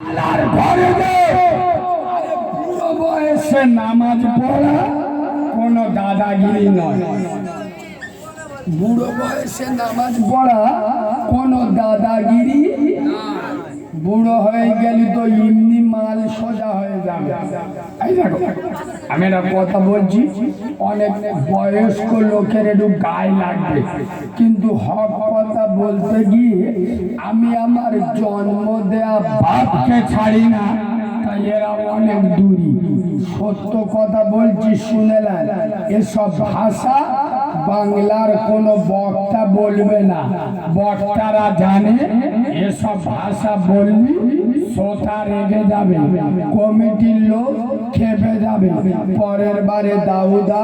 আল্লাহর নামাজ পড়া কোনো দাদাগিরি নয়। বুড়ো বয়সে নামাজ পড়া কোনো দাদাগিরি বুড়ো হয়ে গেলে তো এমনি মাল সোজা হয়ে যাবে। আমি একটা কথা বলছি, অনেক বয়স্ক লোকের একটু গায়ে লাগবে। কিন্তু হক কথা বলতে গিয়ে আমি আমার জন্ম দেয়া বাপকে ছাড়ি না, তাই অনেক দূরী। সত্য কথা বলছি শুনেলেন এসব ভাষা বাংলার কোনো বক্তা বলবে না। বক্তারা জানে, এসব ভাষা বললি শ্রোতা রেগে যাবে কমিটির লোক খেপে যাবে। পরের বারে দাউদা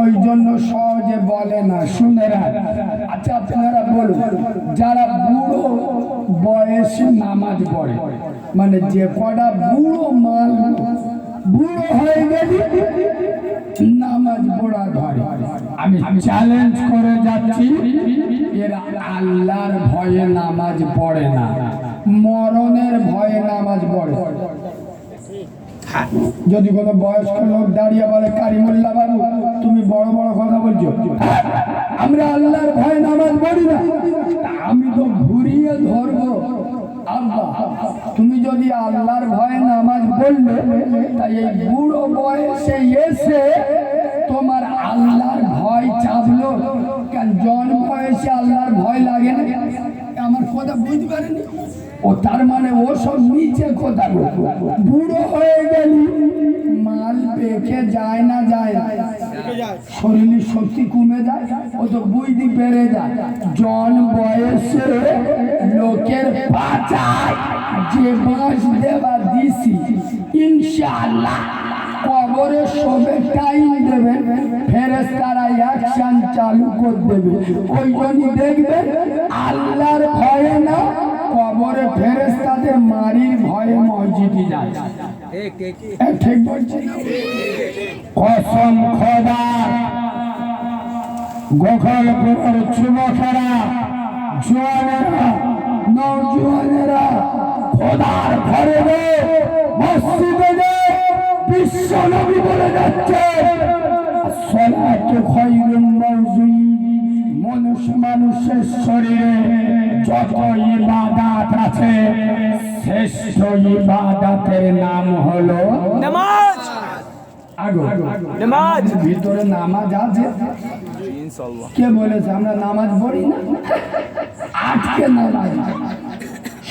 ওই জন্য সহজে বলে না শুনে আচ্ছা আপনারা বলুন যারা বুড়ো বয়সে নামাজ পড়ে মানে যে কটা বুড়ো মাল বুড়ো হয়ে গেলে নামাজ পড়া ধরে। আমি চ্যালেঞ্জ করে যাচ্ছি এরা আল্লাহর ভয়ে নামাজ পড়ে না। মরণের ভয়ে নামাজ পড়ে। যদি কোনো বয়স্ক লোক দাঁড়িয়ে বলে কারিমুল্লাহ বাবু তুমি বড় বড় কথা বলছো? আমরা আল্লাহর ভয়ে নামাজ পড়ি না। আমি তো ঘুরিয়ে ধরবো। আব্বা তুমি যদি আল্লাহর ভয়ে নামাজ পড়লে তাই এই বুড়ো বয়সে এসে তোমার আল্লাহর ভয় চাপলো। কেন জন বয়সে আল্লাহর ভয় লাগে না? আমার কথা বুঝতে পারেনি? ও তার মানে ও সব নিচে কথা বুড়ো হয়ে গেলি, মাল পেকে যায় না যায়। শরীরের শক্তি কমে যায়, ও তো বুঝতে পেরে যায়। জন বয়সে লোকের বাঁচায়, যে বাঁশ দেবা দিছি, ইনশাআল্লাহ। কবরে সবে টাইম দেবে ফেরেস তারা অ্যাকশন চালু করে দেবে। ওই জন্য দেখবে আল্লাহর ভয়ে না কবরে ফেরেস তাদের মারির ভয়ে মসজিদে যায় ঠিক ঠিক এ ঠিক বলছি না? কসম খোদা। গোখলপুরের যুবকেরা জোয়ানেরা নৌজোয়ানেরা খোদার ঘরে মসজিদে রে বিশ্ব নবী বলে যাচ্ছে মনুষ্য মানুষের শরীরে যত ইবাদাত আছে শ্রেষ্ঠ ইবাদাতের নাম হলো নামাজ। আগো। নামাজ। ভিতরে নামাজ আছে? কে বলেছে আমরা নামাজ পড়ি না? আজকে নামাজ।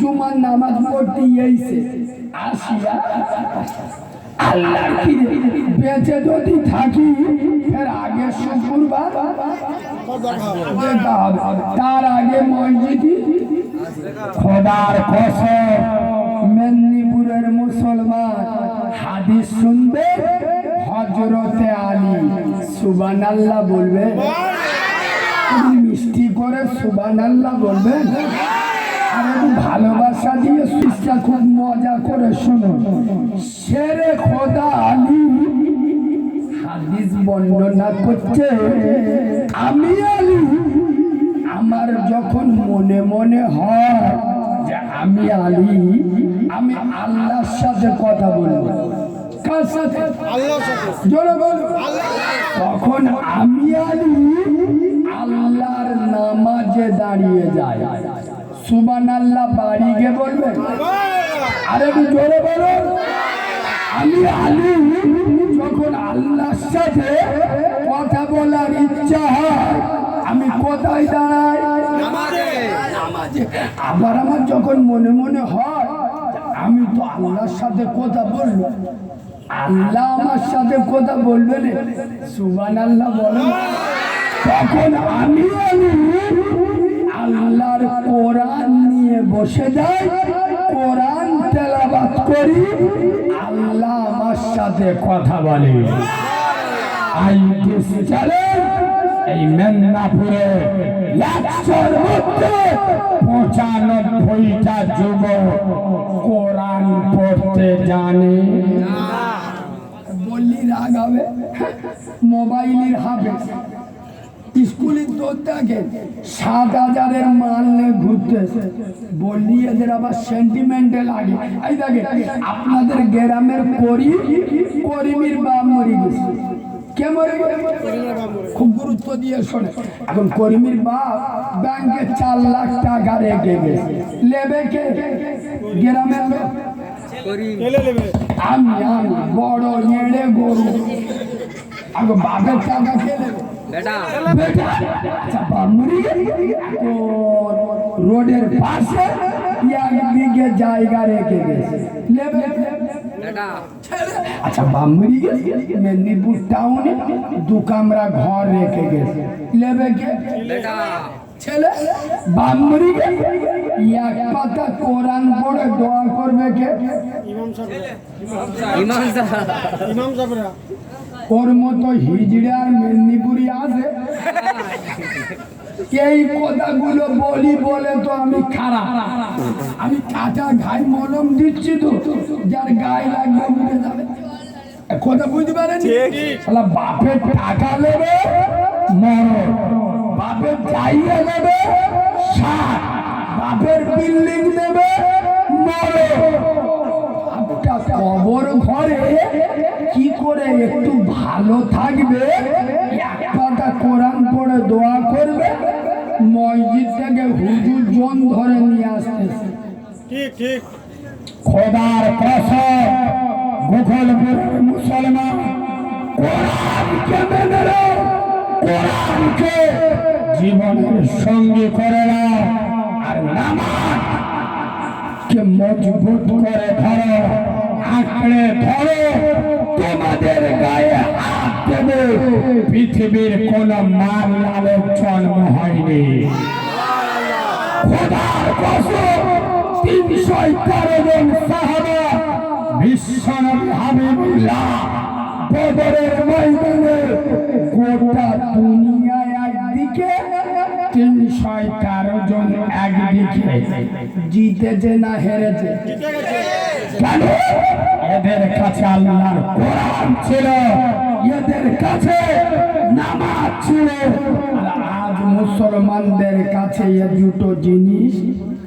জুমার নামাজ বেঁচে যদি থাকি আগে শুক্রবার তার আগে মসজিদি খোদার মেদিনীপুরের মুসলমান হাদিস শুনবে হজরতে আলী। সুবান আল্লাহ বলবে মিষ্টি করে সুবান আল্লাহ বলবেন? আর একটু ভালোবাসা দিয়ে সুইচটা খুব মজা করে শোনো। সেরে খোদা আলী হাদিস বর্ণনা করছে আমি আলী। আমার যখন মনে মনে হয় যে আমি আলী আমি আল্লাহর সাথে কথা বলব। কার সাথে? আল্লাহর সাথে। জোরে বলো। তখন আমি আলী। সুবান আল্লাহ বাড়ি গিয়ে বলবেন? আরে একটু জোরে বলো আমি আলী যখন আল্লাহর সাথে কথা বলার ইচ্ছা হয় আমি কোথায় দাঁড়াই? আবার আমার যখন মনে মনে হয় আমি তো আল্লাহর সাথে কথা বলব। আল্লাহ আমার সাথে কথা বলবে রে সুবান আল্লাহ বলো তখন আমি আল্লাহর কোরআন বসে যাই, কোরআন তেলাবাত করি, আল্লাহ আমার সাথে কথা বলে। আই দিস এই মেদিনীপুরে একশোর মধ্যে পঁচানব্বইটা যুবক কোরআন পড়তে জানে। বললি রাগ হবে, মোবাইলের হাবে। স্কুলের দোরটাকে সাত হাজারের মাল নিয়ে ঘুরতেছে। বললি এদের আবার সেন্টিমেন্টে লাগে এই দেখে আপনাদের গ্রামের করি করিমির বাপ মরে গেছে। কে মরে? খুব গুরুত্ব দিয়ে শোনে। এখন করিমির বাপ ব্যাংকে চার লাখ টাকা রেখে গেছে। লেবে কে? গ্রামের লোক। আমি আমি বড় এড়ে গরু। আগে বাপের টাকা খেলে বেটা বেটা আচ্ছা বাপ মরে গেছে। এখন রোডের পাশে এক বিঘে জায়গা রেখে গেছে লেবে বেটা আচ্ছা বামরি গেছে মেদিনীপুর টাউনে দু কামরা ঘর রেখে গেছে লেবে কে বেটা ছেলে বামরি এক পাতা কোরআন পড়ে দোয়া করবে কে? ইমাম সাহেব। ওর মতো হিজড়ে আর মেদিনীপুরি আছে। এই কথাগুলো বলি বলে তো আমি খারাপ। আমি কাঁচা ঘাই মলম দিচ্ছি তো যার গায়ে লাগবে উঠে যাবে। কথা বুঝতে পারেন বাপের টাকা নেবে মরণ বাপের চাইয়ে নেবে সাত। বাপের বিল্ডিং নেবে মরণ কবর ঘরে কি করে একটু ভালো থাকবে? এক পাতা কোরআন পড়ে দোয়া করবে। মসজিদ থেকে হুজুর জন ধরে নিয়ে আসতেছে। ঠিক ঠিক। খোদার মুঘলপুরের মুসলমান কোরআনকে মেনে কোরআনকে জীবনের সঙ্গী করে না আর নামাজ কে মজবুত করে ধরো, আঁকড়ে ধরো, তোমাদের গায়ে হাত দেবে। পৃথিবীর কোন মাল লালের জন্ম হয়নি তিনশো সাহাবা হাবিবুল্লাহ বদরের ময়দানে গোটা দুনিয়া একদিকে তিনশো তেরো জন একদিকে। জিতেছে না হেরেছে। কেন? এদের কাছে আল্লাহর কোরআন ছিল, এদের কাছে নামাজ ছিল। আজ মুসলমানদের কাছে এ দুটো জিনিস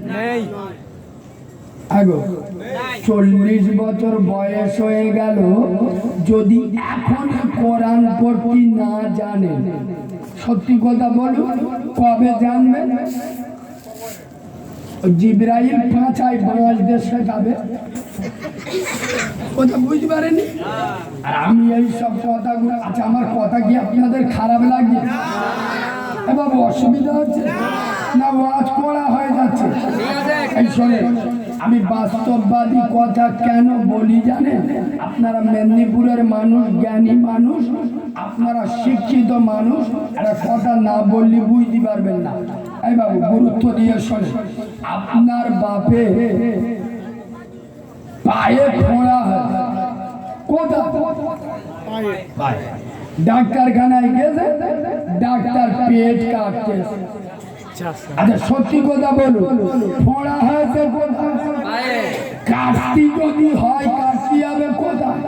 নেই। আগো, চল্লিশ বছর বয়স হয়ে গেল, যদি এখন কোরআন পড়তে না জানেন সত্যি কথা বলুন কবে জানবেন জিব্রাইল পাঁচায় বাঁচদের শেখাবে? কথা বুঝতে পারেনি আর আমি এই সব কথাগুলো আচ্ছা আমার কথা কি আপনাদের খারাপ লাগছে? এ বাবু, অসুবিধা হচ্ছে? না, ওয়াজ করা হয়ে যাচ্ছে। এই শোনে আমি বাস্তববাদী কথা কেন বলি জানেন? আপনারা মেদিনীপুরের মানুষ জ্ঞানী মানুষ আপনারা শিক্ষিত মানুষ একটা কথা না বললে বুঝতে পারবেন না। এই বাবু গুরুত্ব দিয়ে শোনে আপনার বাপে পায়ে ফোড়া হয়। কোথা? ডাক্তারখানায় গেছে ডাক্তার পেট কাটতেছে আচ্ছা সত্যি কথা বলুন ফোড়া হয়েছে কাটতি যদি হয় কাটতি হবে কোথায়।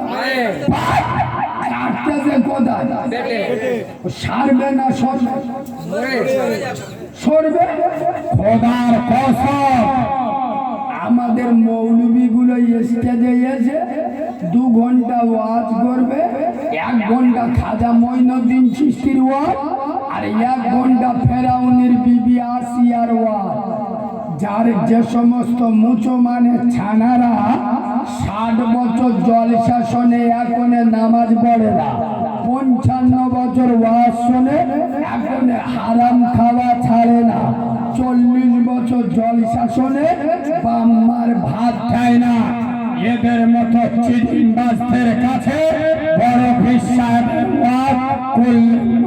কাটতেছে কোথায়? সারবে না সরবে? সরবে? খোদার কসম। আমাদের মৌলবীগুলো স্টেজে এসে দু ঘণ্টা ওয়াজ করবে এক ঘণ্টা খাজা মঈনুদ্দিন চিস্তির ওয়াজ আর এক ঘণ্টা ফেরাউনির বিবি আসিয়ার ওয়াজ। যার যে সমস্ত মুচো মানে ছানারা ষাট বছর জল শাসনে এখনে নামাজ পড়ে না। পঞ্চান্ন বছর ওয়াজ শোনে এখন হারাম খাওয়া ছাড়ে না। চল্লিশ বছর জল শাসনে বাম্মার ভাত খায় না। এদের মতো চিটিংবাজদের কাছে বড় বিশ্বাস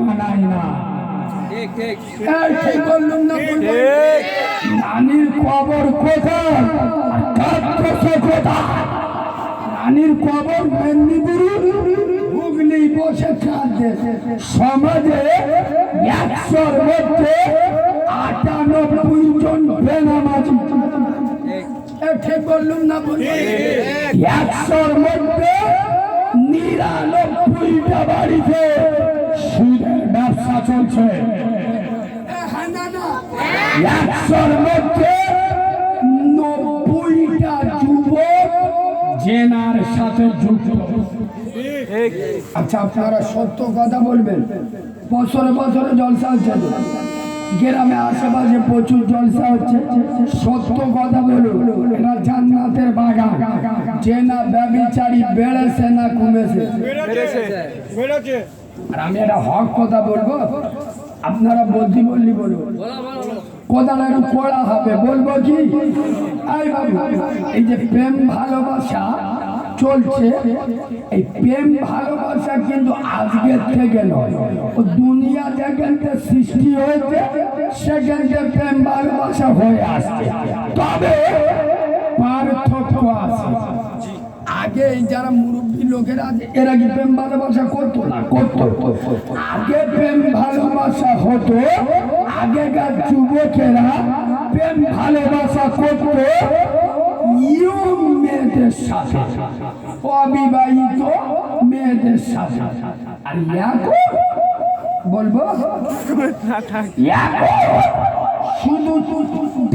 মানায় না। ঠিক এই না বললুম? নানির কবর কোথায়? কোথায়? নানির কবর মেদিনীপুর। হুগলি বসে কাঁদছে সমাজে একশোর মধ্যে আটানব্বই জন বেনামাজি। ঠিক বললুম না বললুম? একশোর মধ্যে নিরানব্বইটা বাড়িতে সুদের ব্যবসা চলছে। একশোর মধ্যে নব্বইটা যুবক জেনার সাথে যুক্ত। আচ্ছা আপনারা সত্য কথা বলবেন। বছরে বছরে জলসা হচ্ছে। গ্রামে আশেপাশে প্রচুর জলসা হচ্ছে। সত্য কথা বলুন এটা জান্নাতের বাগান। যে না ব্যবিচারী বেড়েছে না কমেছে? আর আমি একটা হক কথা বলব। আপনারা বলতে বললি বলব একটু কড়া হবে, বলব কি? এই এই যে প্রেম ভালোবাসা চলছে, এই প্রেম ভালোবাসা কিন্তু আজকের থেকে নয়। ও দুনিয়া যেখানটা সৃষ্টি হয়েছে, সেখানটা প্রেম ভালোবাসা হয়ে আসছে। তবে পার্থক্য আছে। আগে যারা মুরব্বী লোকেরা আছে, এরা কি প্রেম ভালোবাসা করতো? না, করতো। আগে প্রেম ভালোবাসা হতো, আগেকার যুবকেরা প্রেম ভালোবাসা করতো ইয়ং মেয়েদের সাথে, অবিবাহিত মেয়েদের সাথে। বলব? শুধু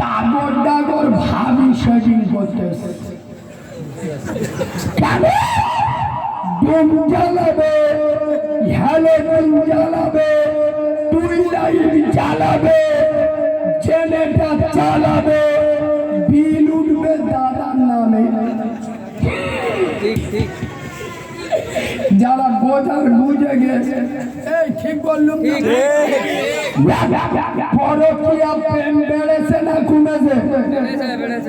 ডাগর ডাগর ভাবি সেদিন করতেছে ডুম জ্বালাবে হ্যালোজেন জ্বালাবে টুইলাইট জ্বালাবে জেনেটার চালাবে বিল উঠবে দাদার নামে যারা বোঝার বুঝে গেছে। এই ঠিক বললুম? পরকীয়া প্রেম বেড়েছে না কমেছে?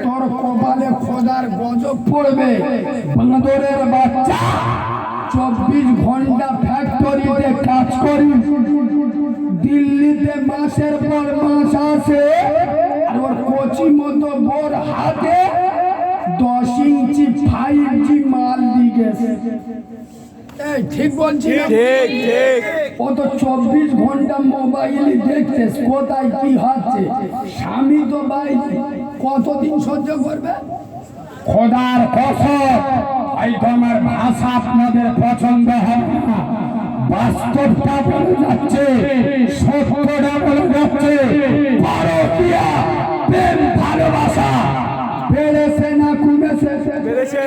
তোর কপালে খোদার গজব পড়বে। বাঁদরের বাচ্চা। চব্বিশ ঘণ্টা ফ্যাক্টরিতে কাজ করি। দিল্লিতে মাসের পর মাস আসে আর ওর কচি মতো বোর হাতে দশ ইঞ্চি ফাইভ জি মাল দিয়ে গেছে। ঠিক বলছি? ঠিক ঠিক। ও তো চব্বিশ ঘণ্টা মোবাইল দেখছে কোথায় কি হচ্ছে? স্বামী তো ভাই কতদিন সহ্য করবে? খোদার কসম হয়তো আমার ভাষা আপনাদের পছন্দ হবে না। বাস্তবটা বলে যাচ্ছে সত্যটা বলে যাচ্ছে ভারতীয় প্রেম ভালোবাসা। বেড়েছে না? বেড়েছে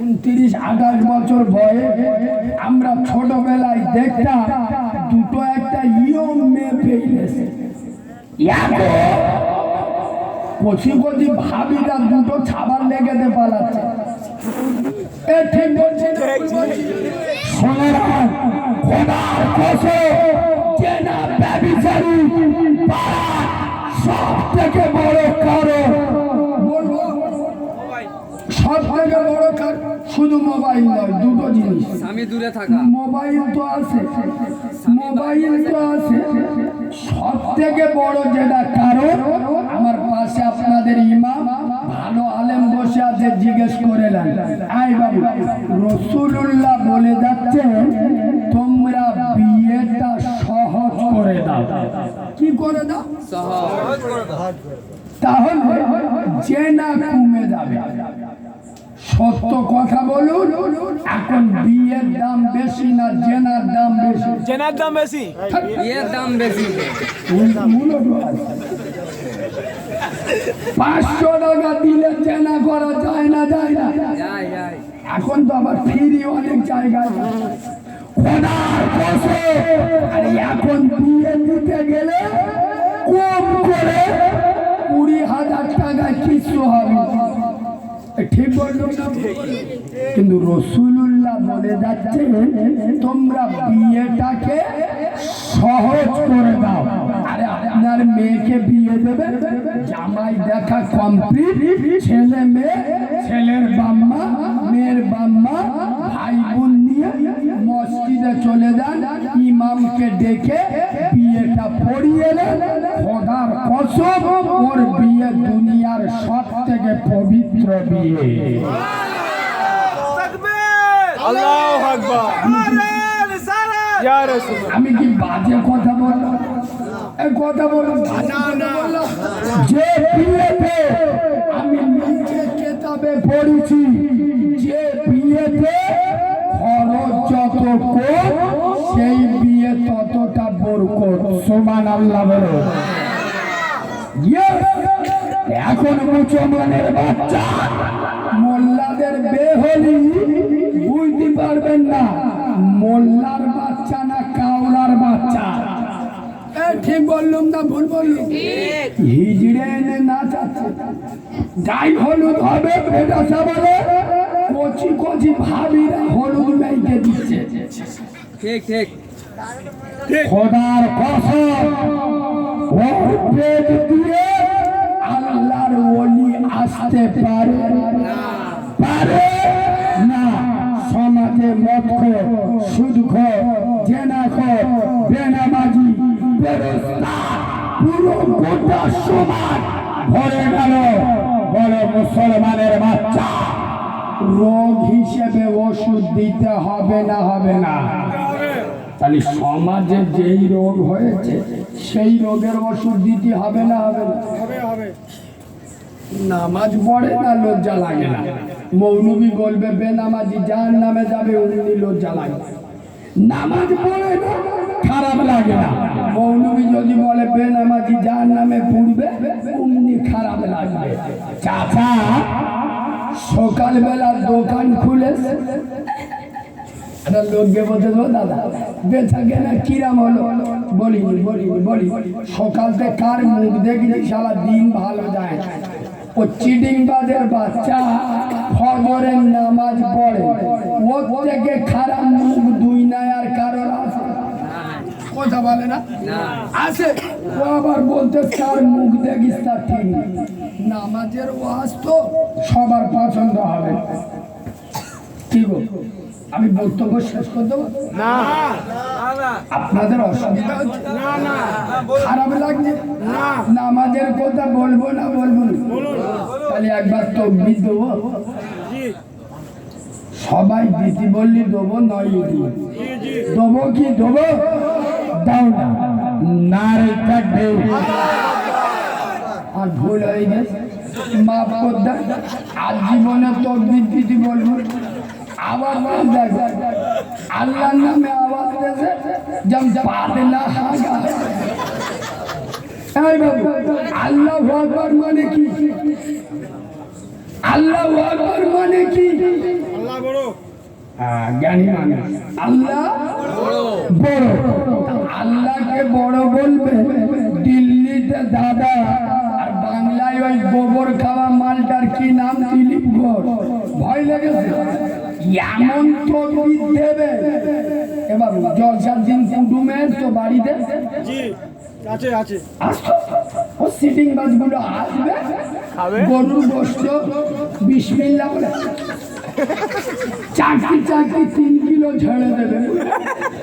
উনত্রিশ আঠাশ বছর বয়ে আমরা ছোটবেলায় দেখতাম দুটো একটা ইয়ং মেয়ে পেয়েছে কচি কচি ভাবিরা দুটো ছাবার লেগেতে পালাচ্ছে। এ ঠিক বলছি? শোনো খোদার কসম, থাকা। মোবাইল তো আছে মোবাইল তো আছে। সব থেকে বড় যেটা কারণ আমার পাশে আপনাদের ইমাম ভালো আলেম বসে আছে জিজ্ঞেস করে নেন। আই বাবু রসুল্লাহ বলে যাচ্ছেন তোমরা বিয়েটা সহজ করে দাও। কি করে দাও? সহজ। তাহলে যে না কমে যাবে। সত্য কথা বলুন। এখন বিয়ের দাম বেশি না জেনার দাম বেশি? জেনার দাম বেশি? বিয়ের দাম বেশি। পাঁচশো টাকা দিলে জেনা করা যায় না যায় না? এখন তো আবার ফিরি অনেক জায়গায়। আর এখন বিয়ে দিতে গেলে কম করে কুড়ি হাজার টাকা কিছু হবে ঠিক বললাম না কিন্তু রসুল্লাহ বলে যাচ্ছে তোমরা বিয়েটাকে সহজ করে দাও। আরে আপনার মেয়েকে বিয়ে দেবে জামাই দেখা কমপ্লিট ছেলে মেয়ে ছেলের বাম্মা মেয়ের বাম্মা ভাই বোন নিয়ে মসজিদে চলে যান ইমাম ইমামকে ডেকে বিয়েটা পড়িয়ে নেন। খোদার কসম ওর বিয়ে দুনিয়ার সব থেকে পবিত্র বিয়ে। ইয়া রাসূল আমি কি বাজে কথা বললাম কথা বললাম যে বিয়েতে আমি নিচে কেতাবে পড়েছি যে বিয়েতে খরচ যত কম সেই বিয়ে ততটা বরকত। সমান আল্লাহ বলো। Yes! এখন মুসলমানের বাচ্চা। মোল্লাদের বেহলি বুঝতে পারবেন না মোল্লার বাচ্চা না কাউলার বাচ্চা। ঠিক বললুম না ভুল বললুম? হিজড়ে এনে না চাচ্ছে যাই হলুদ হবে বেটা সাবালে কচি কচি ভাবিরা হলুদ মেয়েকে দিচ্ছে। ঠিক ঠিক। খোদার কসম ওর পেট দিয়ে আসতে পারে পারে না। সমাজে খো, সুদ জেনা সমাজ ভরে গেল। বড় মুসলমানের বাচ্চা, রোগ হিসেবে ওষুধ দিতে হবে না হবে না? তাহলে সমাজে যেই রোগ হয়েছে, সেই রোগের ওষুধ দিতে হবে না হবে না? নামাজ পড়ে না লজ্জা লাগে না। মৌলবী বলবে, বেনামাজি যার নামে যাবে, উনি লজ্জা লাগে। নামাজ পড়ে খারাপ লাগে না। মৌলবী যদি বলে, বেনামাজি যার নামে পড়বে অমনি খারাপ লাগবে। চাচা, সকালবেলা দোকান খুলে। একটা লোককে বলতে দেবো দাদা, বেচা কেনা কিরাম হলো? বলিনি বলি সকাল থেকে কার মুখ দেখি সারা দিন ভালো যায়। ও চিটিং বাজের বাচ্চা ফজরের নামাজ পড়ে। ওর থেকে খারাপ মুখ দুই নাই আর কারোর আছে। কথা বলে না? আছে। ও আবার বলতে কার মুখ দেখিস তার ঠিক। নামাজের ওয়াজ তো সবার পছন্দ হবে। কি গো? আমি বক্তব্য শেষ করে দেবো? না। আপনাদের অসুবিধা হচ্ছে? খারাপ লাগছে? নামাজের কথা বলব না বলব না? তাহলে একবার তকবির দেবো? সবাই দিদি বললি দেবো নয় দেবো কি দেবো? দাও না। নারে কাটবে। আর ভুল হয়ে গেছে। কর দেন আর জীবনে তকবির দিদি বলব আবার দেখ আল্লাহর নামে আওয়াজ দেছে যেমন পাতলা হাগা। এই বাবু আল্লাহ আকবার মানে কি? আল্লাহ আকবার মানে কি? আল্লাহ বড়। হ্যাঁ, জ্ঞানী মানুষ। আল্লাহ বড়। আল্লাহকে বড় বলবে দিল্লিতে দাদা আর বাংলায় ওই গোবর খাওয়া মালটার কি নাম দিলীপ ঘোষ? ভয় লেগেছে? এমন তকবির দেবে এবার জলসার দিন কুটুমের তো বাড়িতে। আছে আছে। ও সিটিং বাসগুলো আসবে? খাবে? গরুর গোস্ত বিসমিল্লা বলে চাকরি চাকরি তিন কিলো ঝেড়ে দেবে।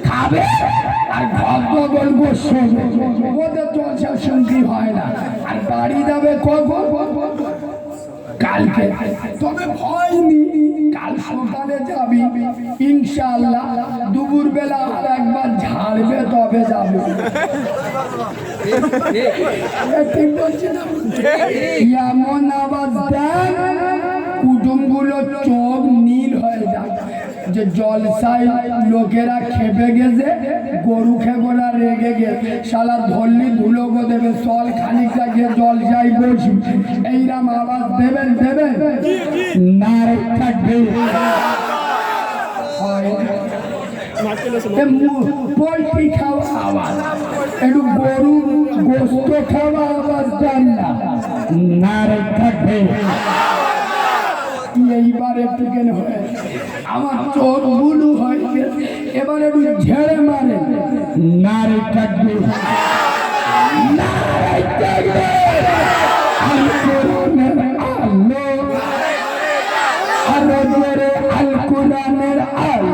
খাবে? আর গল্প শোবে ওদের জলসা সঙ্গী হয় না। আর বাড়ি যাবে কখন? কালকে তবে ভয় নি কাল সকালে যাবি ইনশাআল্লাহ দুপুর বেলা আর একবার ঝাড়বে তবে যাবে ঠিক বলছি না এমন আবার দেন যে জলসায় লোকেরা খেপে গেছে, গরু খেগোরা রেগে গেছে। শালা ধরলি ধুলো গো দেবে, চল খানিকটা গিয়ে জলসায় বসি। এইরাম আওয়াজ দেবেন দেবেন? না থাকবে। পোলট্রি খাওয়া আওয়াজ। একটু গরু গোস্ত খাওয়া আওয়াজ দেন না। না থাকবে। এইবার একটু কেন হয়ে। আমার চোখ বুলু হয়ে এবার ঝেড়ে মারে। না রে থাকবে। না থাকবে আল। কোরআনের আলো।